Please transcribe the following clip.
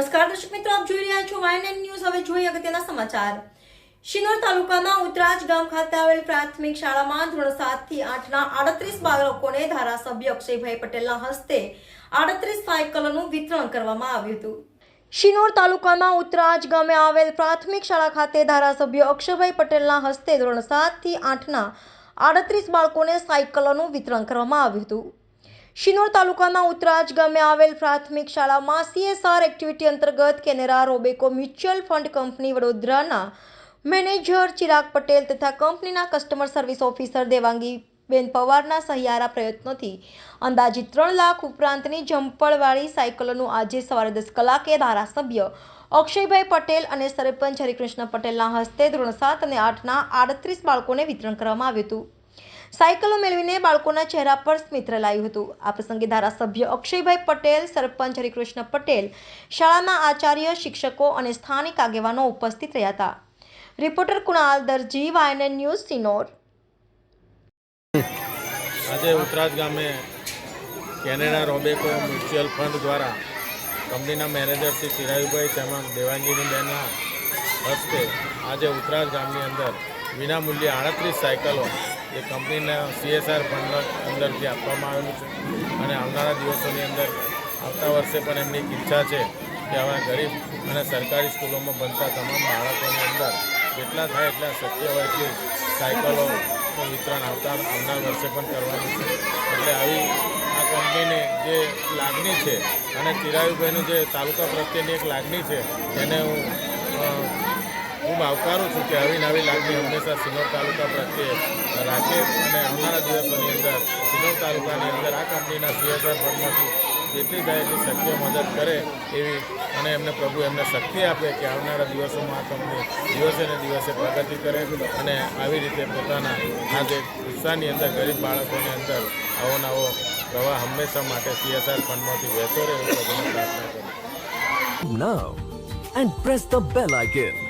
નમસ્કાર, દર્શક મિત્રો, આપ જોઈ રહ્યા છો વાયન ન્યૂઝ હવે જોઈએ અગત્યના સમાચાર. શિનોર તાલુકાના ઉતરાજ ગામ ખાતે આવેલ પ્રાથમિક શાળામાં ધોરણ સાતથી આઠના આડત્રીસ બાળકોને ધારાસભ્ય અક્ષયભાઈ પટેલના હસ્તે આડત્રીસ સાયકલોનું વિતરણ કરવામાં આવ્યું હતું. શિનોર તાલુકાના ઉતરાજ ગામે આવેલ પ્રાથમિક શાળા ખાતે ધારાસભ્ય અક્ષયભાઈ પટેલના હસ્તે ધોરણ સાતથી આઠના આડત્રીસ બાળકોને સાયકલોનું વિતરણ કરવામાં આવ્યું હતું. શિનોર તાલુકાના ઉતરાજ ગામે આવેલ પ્રાથમિક શાળામાં સીએસઆર એક્ટિવિટી અંતર્ગત Canara Robeco mutual fund company વડોદરાના મેનેજર ચિરાગ પટેલ તથા કંપનીના કસ્ટમર સર્વિસ ઓફિસર દેવાંગી બેન પવારના સહિયારા પ્રયત્નોથી અંદાજિત ત્રણ લાખ ઉપરાંતની જંપળવાળી સાયકલોનું આજે સવારે દસ કલાકે ધારાસભ્ય અક્ષયભાઈ પટેલ અને સરપંચ હરિકૃષ્ણ પટેલના હસ્તે ધોરણ સાત અને આઠના આડત્રીસ બાળકોને વિતરણ કરવામાં આવ્યું હતું. સાયકલો મેળવીને બાળકોના ચહેરા પર સ્મિત રેલાયું હતું. આ પ્રસંગે ધારાસભ્ય અક્ષયભાઈ પટેલ, સરપંચ હરિકૃષ્ણ પટેલ, શાળાના આચાર્ય, શિક્ષકો અને સ્થાનિક આગેવાનો ઉપસ્થિત રહ્યા હતા. Reporter Kunal Darji YNN news, Sinor. આજે ઉતરાજ ગામે કેનેડા રોબેકો મ્યુચ્યુઅલ ફંડ દ્વારા કંપનીના મેનેજર શ્રી ચિરાયુભાઈ તેમજ દેવાંગીની બહેનના હસ્તે આજે ઉતરાજ ગામની અંદર વિનામૂલ્યે આડત્રીસ સાયકલો એ કંપનીના સીએસઆર ફંડ અંદરથી આપવામાં આવેલું છે. અને આવનારા દિવસોની અંદર, આવતા વર્ષે પણ એમની ઈચ્છા છે કે આવા ગરીબ અને સરકારી સ્કૂલોમાં ભણતા તમામ બાળકોની અંદર જેટલા થાય એટલા શક્ય હોય એટલી સાયકલોનું વિતરણ આવતા આવનાર વર્ષે પણ કરવાનું છે. એટલે આવી આ કંપનીની જે લાગણી છે અને ચિરાયુભાઈનું જે તાલુકા પ્રત્યેની એક લાગણી છે, એને હું ખૂબ આવકારું છું કે આવી નવી લાગણી હંમેશા સિનોર તાલુકા પ્રત્યે રાખે અને આવનારા દિવસોની અંદર, સિનોર તાલુકાની અંદર આ કંપનીના સીએસઆર ફંડમાંથી જેટલી થાય એટલી શક્ય મદદ કરે એવી અને એમને પ્રભુ એમને શક્તિ આપે કે આવનારા દિવસોમાં આ કંપની દિવસે ને દિવસે પ્રગતિ કરે અને આવી રીતે પોતાના આ જે ઉત્સાહની અંદર ગરીબ બાળકોની અંદર આવો નવો પ્રવાહ હંમેશા માટે સીએસઆર ફંડમાંથી વહેતો રહે એવું પ્રભુને પ્રાર્થના કરું now, and press the bell icon.